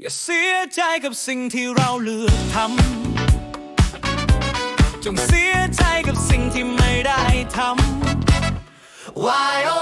อย่าเสียใจกับสิ่งที่เราเลือกทำจงเสียใจกับสิ่งที่ไม่ได้ทำ YOS